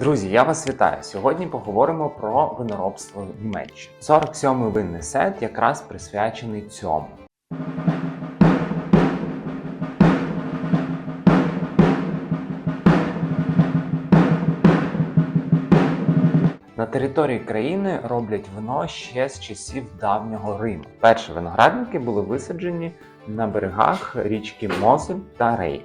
Друзі, я вас вітаю. Сьогодні поговоримо про виноробство в Німеччині. 47-й винний сет якраз присвячений цьому. На території країни роблять вино ще з часів давнього Риму. Перші виноградники були висаджені на берегах річки Мозель та Рейн.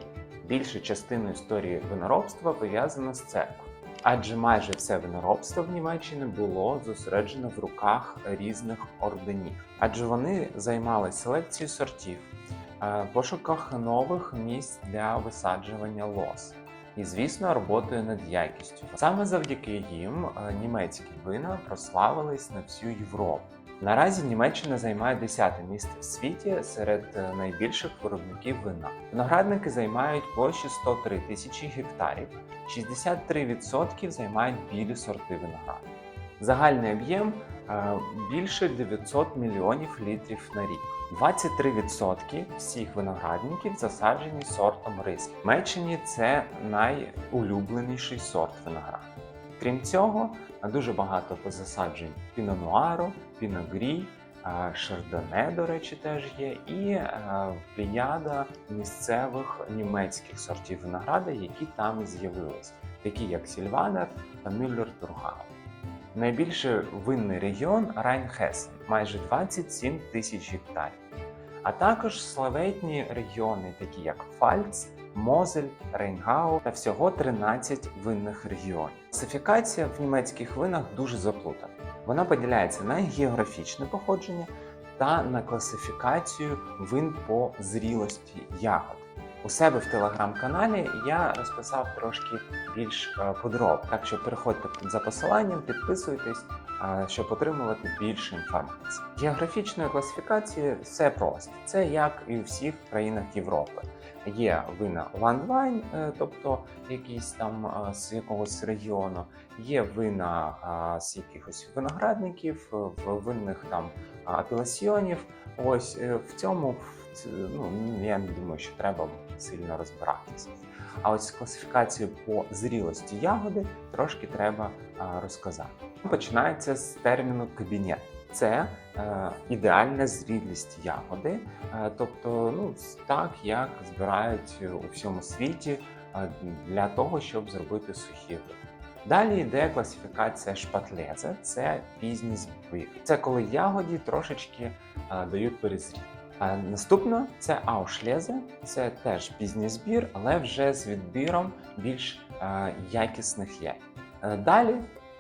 Більша частина історії виноробства пов'язана з церквою. Адже майже все виноробство в Німеччині було зосереджено в руках різних орденів, адже вони займалися селекцією сортів, е, пошуках нових місць для висаджування лоз. І, звісно, роботою над якістю. Саме завдяки їм е, німецькі вина прославились на всю Європу. Наразі Німеччина займає 10-те місце в світі серед е, найбільших виробників вина. Виноградники займають площу 103 тисячі гектарів, 63% займають білі сорти винограду. Загальний об'єм е, більше 900 мільйонів літрів на рік. 23% всіх виноградників засаджені сортом рислі. В Німеччині це найулюбленіший сорт винограду. Крім цього, дуже багато засаджень пінонуару, піногрі, шардоне, до речі, теж є, і е, плеяда місцевих німецьких сортів винограда, які там з'явились, такі як Сільванер та Мюллер Тургау. Найбільший винний регіон Райнхесен, майже 27 тисяч гектарів, а також славетні регіони, такі як Фальц, Мозель, Рейнгау та всього 13 винних регіонів. Класифікація в німецьких винах дуже заплутана. Вона поділяється на географічне походження та на класифікацію вин по зрілості ягод. У себе в телеграм-каналі я розписав трошки більш е, подробно. Так що переходьте за посиланням, підписуйтесь, е, щоб отримувати більше інформації. Географічною класифікацією все просто. Це як і у всіх країнах Європи. Є вина ландвайн, е, тобто якісь там е, з якогось регіону, є вина е, з якихось виноградників, винних там апеласьйонів. Ось в цьому ну, я не думаю, що треба сильно розбиратися. А ось класифікацію по зрілості ягоди трошки треба розказати. Починається з терміну кабінет. Це е, ідеальна зрілість ягоди, е, тобто, ну так як збирають у всьому світі е, для того, щоб зробити сухі. Далі йде класифікація шпатлезе, це пізній збір. Це коли ягоді трошечки е, дають перезріти. Е, Наступно це аушлезе, це теж пізній збір, але вже з відбіром більш е, якісних. Е, Далі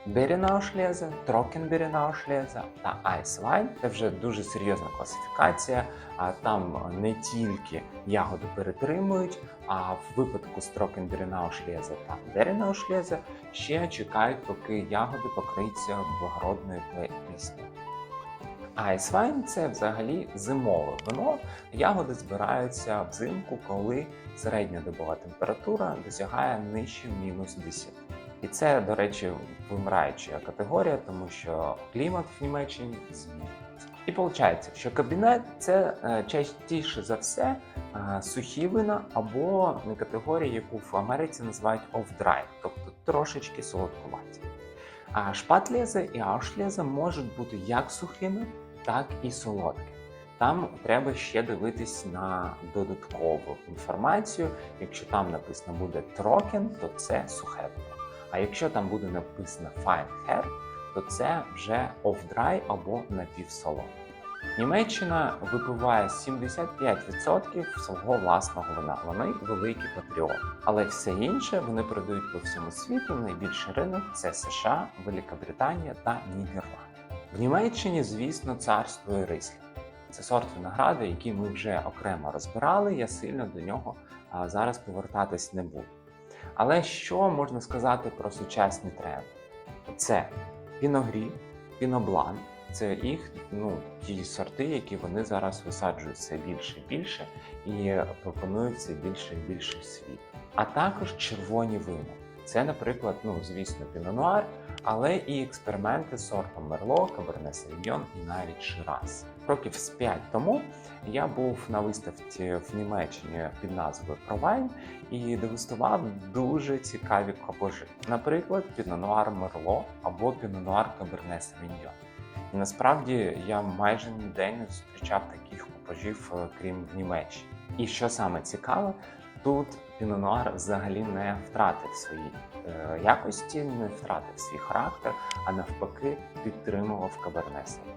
Берінаушлезе, Трокенберінаушлезе та Айсвайн. Це вже дуже серйозна класифікація. А там не тільки ягоди перетримують, а в випадку з Трокенберінаушлезе та Берінаушлезе ще чекають, поки ягоди покриються благородною пліснявою. Айсвайн це взагалі зимове вино. Ягоди збираються взимку, коли середньодобова температура досягає нижче мінус 10. І це, до речі, вимираюча категорія, тому що клімат в Німеччині змінюється. І виходить, що кабінет це е, частіше за все е, сухі вина або категорія, яку в Америці називають off-dry, тобто трошечки солодкуваті. А шпатлези і аушлези можуть бути як сухими, так і солодкими. Там треба ще дивитись на додаткову інформацію. Якщо там написано буде трокен, то це сухе. А якщо там буде написано fine hair, то це вже off-dry або напівсолодке. Німеччина випиває 75% свого власного вина. Вони великі патріоти. Але все інше вони продають по всьому світу. Найбільший ринок це США, Велика Британія та Нідерланди. В Німеччині, звісно, царствує рислі. Це сорт винограду, який ми вже окремо розбирали. Я сильно до нього зараз повертатись не буду. Але що можна сказати про сучасні тренди? Це піногрі, піноблан. Це їх ну, ті сорти, які вони зараз висаджують все більше і більше і пропонують все більше і більше в світ. А також червоні вина. Це, наприклад, ну звісно, пінонуар, але і експерименти з сортом Мерло, Каберне Савіньйон і навіть Шираз. Років з 5 тому я був на виставці в Німеччині під назвою Провайн і дегустував дуже цікаві копожі. Наприклад, Пінонуар Мерло або Пінонуар Каберне Савіньйон. І насправді я майже ніде не зустрічав таких купажів, е, крім в Німеччині. І що саме цікаве, тут Пінонуар взагалі не втратив свої е, якості, не втратив свій характер, а навпаки підтримував Каберне Савіньйон.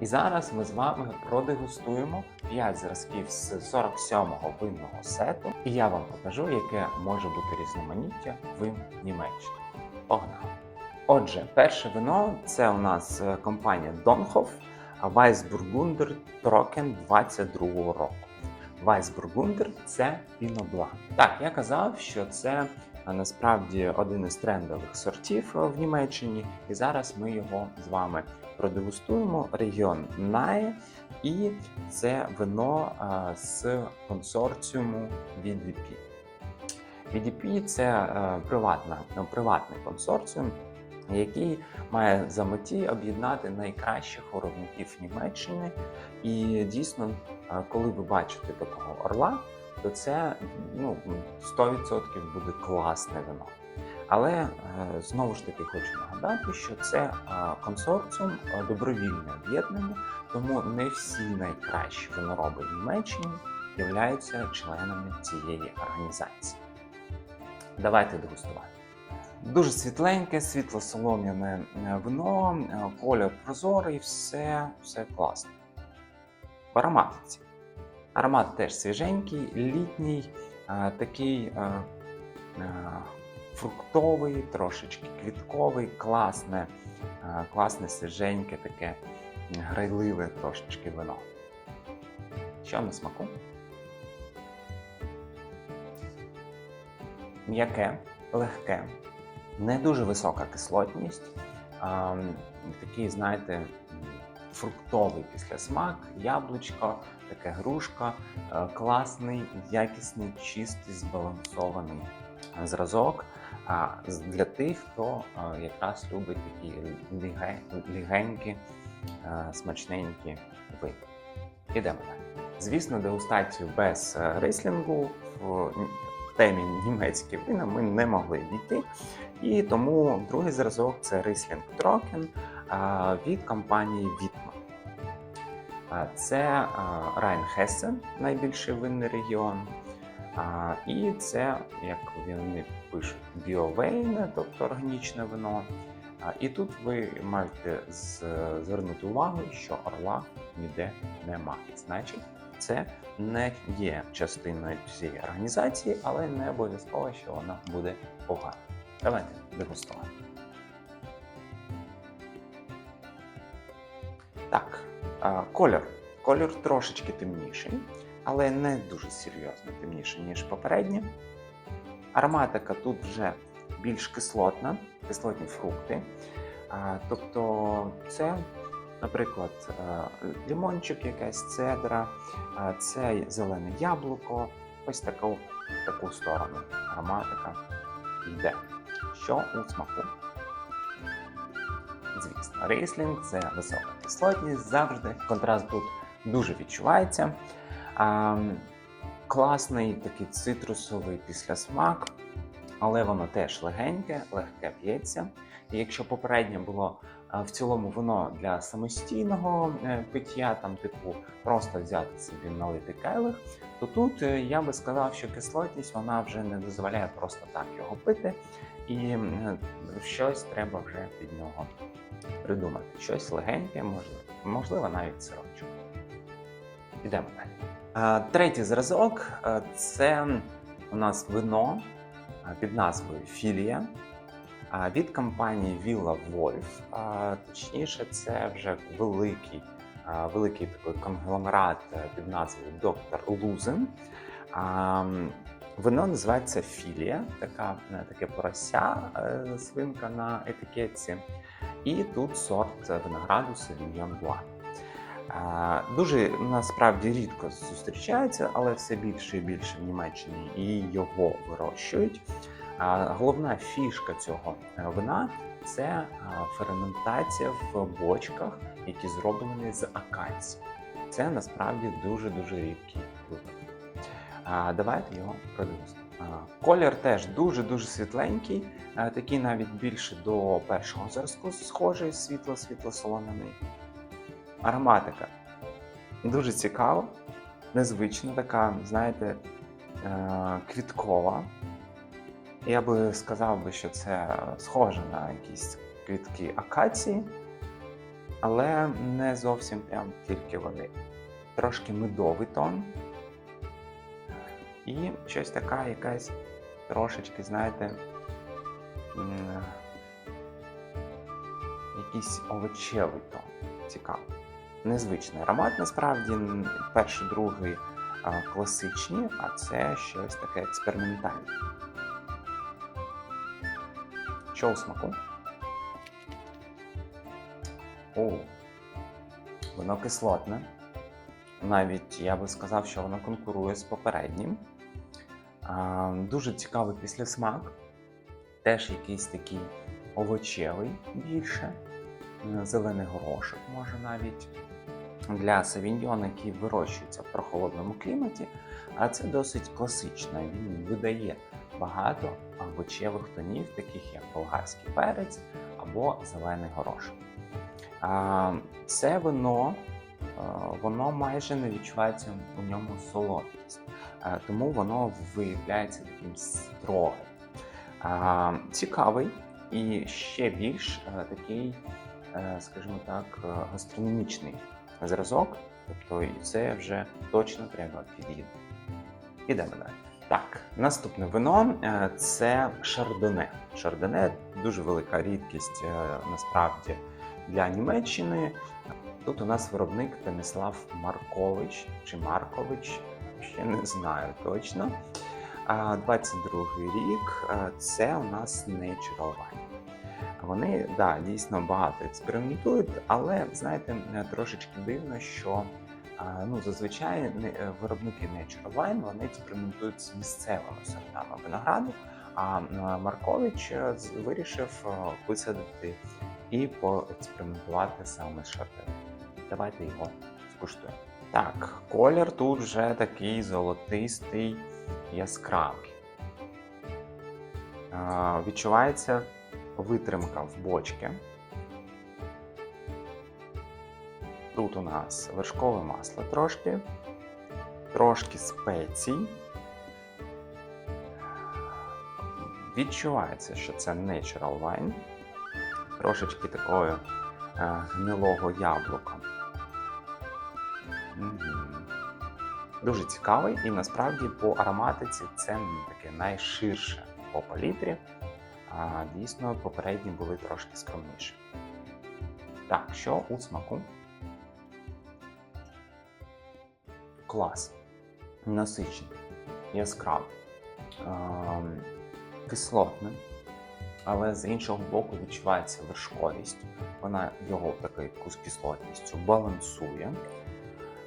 І зараз ми з вами продегустуємо 5 зразків з 47-го винного сету, і я вам покажу, яке може бути різноманіття вин Німеччини. Погнали! Отже, перше вино це у нас е, компанія Донхоф Weissburgunder Трокен 22 року. Weissburgunder – це піноблан. Так, я казав, що це насправді один із трендових сортів е, в Німеччині, і зараз ми його з вами продегустуємо. Регіон Нае, і це вино з консорціуму VDP. VDP – це е, приватна, ну, приватний консорціум, який має за меті об'єднати найкращих виробників Німеччини. І дійсно, е, коли ви бачите такого орла, то це ну, 100% буде класне вино. Але е, знову ж таки хочу нагадати, що це консорціум добровільне об'єднання, тому не всі найкращі винороби в Німеччині являються членами цієї організації. Давайте дегустувати. Дуже світленьке, світло-солом'яне е, вино, е, колір прозорий, все, все класно. В ароматиці. Аромат теж свіженький, літній, е, такий фруктовий, трошечки квітковий, класне, е, класне свіженьке, таке грайливе трошечки вино. Що на смаку? М'яке, легке, не дуже висока кислотність, такий, знаєте, фруктовий післясмак, яблучко, таке грушка, е, класний, якісний, чистий, збалансований зразок. А для тих, хто якраз любить такі ліге- лігенькі, смачненькі вина. Ідемо далі. Звісно, дегустацію без рислінгу в темі німецькі вина ми не могли дійти. І тому другий зразок це Trocken а, від компанії Wittmann. А, Це Райнхессен, найбільший винний регіон. І це, як вони пишуть, біовейне, тобто органічне вино. І тут ви маєте звернути увагу, що орла ніде немає. Значить, це не є частиною цієї організації, але не обов'язково, що вона буде погана. Давайте дегустувати. Так, колір. Колір трошечки темніший, але не дуже серйозно темніший, ніж попереднє. Ароматика тут вже більш кислотна, кислотні фрукти. Тобто це, наприклад, е, лімончик, якась цедра, це зелене яблуко. Ось таку, таку сторону ароматика йде. Що у смаку? Звісно, рейслінг це висока кислотність завжди. Контраст тут дуже відчувається. Класний такий цитрусовий післясмак, але воно теж легеньке, легке п'ється. І якщо попереднє було в цілому вино для самостійного е, пиття, там типу просто взяти собі налити келих, то тут е, я би сказав, що кислотність вона вже не дозволяє просто так його пити, і щось треба вже під нього придумати. Щось легеньке, можливо, можливо, навіть сирочок. Ідемо далі. А, Третій зразок е, це у нас вино під назвою Філія від компанії Villa Wolf. Точніше, це вже великий, великий такий конгломерат е, під назвою Доктор Лузен. Вино називається Філія, така, е, таке порося, е, свинка на етикетці. І тут сорт винограду Sauvignon Blanc. Дуже насправді рідко зустрічається, але все більше і більше в Німеччині і його вирощують. Головна фішка цього е, вина це ферментація в бочках, які зроблені з акації. Це насправді дуже-дуже рідкий випадок. Давайте його продегустуємо. Колір теж дуже-дуже світленький, такий навіть більше до першого зразку схожий, світло-світло солоняний. Ароматика дуже цікава, незвична, така, знаєте, е, квіткова. Я би сказав що це схоже на якісь квітки акації, але не зовсім прям тільки вони. Трошки медовий тон. І щось така якась трошечки, знаєте, якийсь овочевий тон. Цікаво. Незвичний аромат насправді. Перший, другий класичні, а це щось таке експериментальне. Що у смаку? О, воно кислотне. Навіть я би сказав, що воно конкурує з попереднім. Дуже цікавий післясмак. Теж якийсь такий овочевий більше. Зелений горошок може навіть для савіньйона, який вирощується в прохолодному кліматі, а це досить класично. Він видає багато овочевих тонів, таких як болгарський перець або зелений горошок. Це вино, воно майже не відчувається у ньому солодкість, тому воно виявляється таким строгим. Цікавий і ще більш такий, е, скажімо так, е, гастрономічний зразок. Тобто і це вже точно треба під'їти. Ідемо далі. Так, наступне вино е, це шардоне. Шардоне дуже велика рідкість е, насправді для Німеччини. Тут у нас виробник Танислав Маркович чи Маркович, ще не знаю точно. А 22 рік е, це у нас Natural Wine. Вони да, дійсно багато експериментують, але знаєте, е, трошечки дивно, що ну, зазвичай е, виробники Nature Wine вони експериментують з місцевими сортами винограду. А Маркович е, вирішив висадити і поекспериментувати саме з шардоне. Давайте його скуштуємо. Так, колір тут вже такий золотистий, яскравий. Відчувається витримка в бочки. Тут у нас вершкове масло трошки, трошки спецій. Відчувається, що це natural wine, трошечки такого е, гнилого яблука. Дуже цікавий, і насправді по ароматиці це таке найширше по палітрі. А дійсно попередні були трошки скромніші. Так, що у смаку? Клас. Насичений, яскравий, ем, кислотний, але з іншого боку відчувається вершковість. Вона його якусь кислотністю балансує.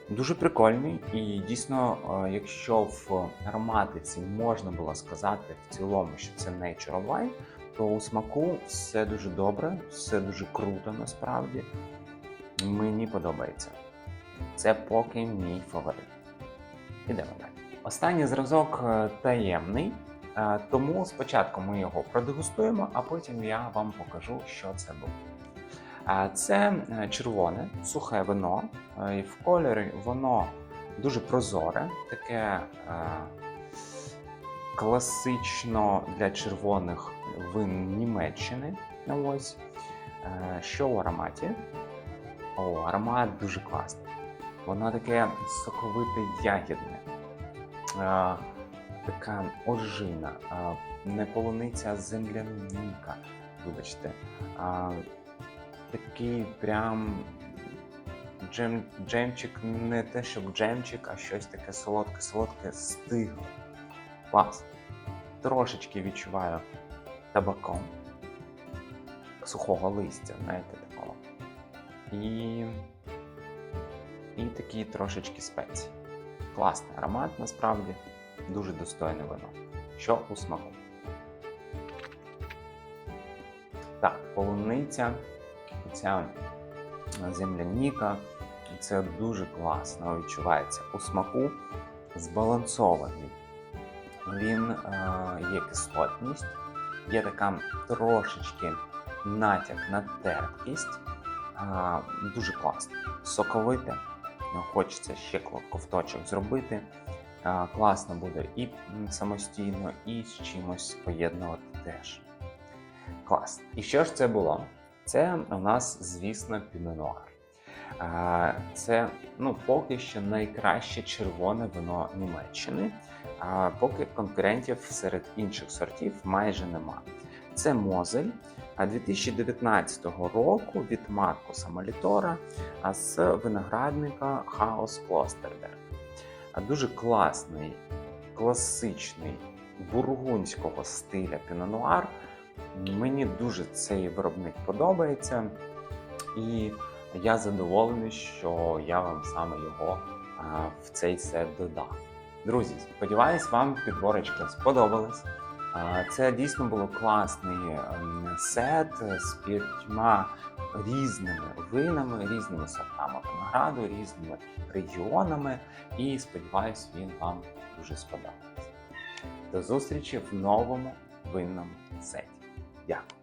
Дуже прикольний, і дійсно, якщо в ароматиці можна було сказати в цілому, що це natural wine, то у смаку все дуже добре, все дуже круто насправді. Мені подобається. Це поки мій фаворит. Ідемо далі. Останній зразок е, таємний, е, тому спочатку ми його продегустуємо, а потім я вам покажу, що це було. Це е, червоне сухе вино. і В кольорі воно дуже прозоре, таке класично для червоних вин Німеччини. Ось. Е, Що в ароматі? О, аромат дуже класний. Воно таке соковите ягідне, е, така ожина, е, не полуниця, а земляніка. Вибачте. Такий прям джем, джемчик, не те, щоб джемчик, а щось таке солодке, солодке стигле. Клас. Трошечки відчуваю табаком, сухого листя, знаєте, такого. І, і такі трошечки спеції. Класний аромат, насправді, дуже достойне вино. Що у смаку? Так, полуниця, ця земляніка, Це дуже класно відчувається у смаку, збалансований. Він е, є кислотність, є така трошечки натяк на терпкість. Дуже класно. Соковите. Хочеться ще ко- ковточок зробити. Класно буде і самостійно, і з чимось поєднувати теж. Клас. І що ж це було? Це у нас, звісно, пінонуар. Це ну, поки що найкраще червоне вино Німеччини, а, поки конкурентів серед інших сортів майже нема. Це Мозель 2019 року від Маркуса Молітора з виноградника Хаус Клостерберг. Дуже класний, класичний бургундського стиля пінонуар. Мені дуже цей виробник подобається. І я задоволений, що я вам саме його в цей сет додав. Друзі, сподіваюсь, вам підборочка сподобалась. Це дійсно був класний ем, сет з п'ятьма різними винами, різними сортами винограду, різними регіонами. І сподіваюсь, він вам дуже сподобається. До зустрічі в новому винному сеті. Дякую.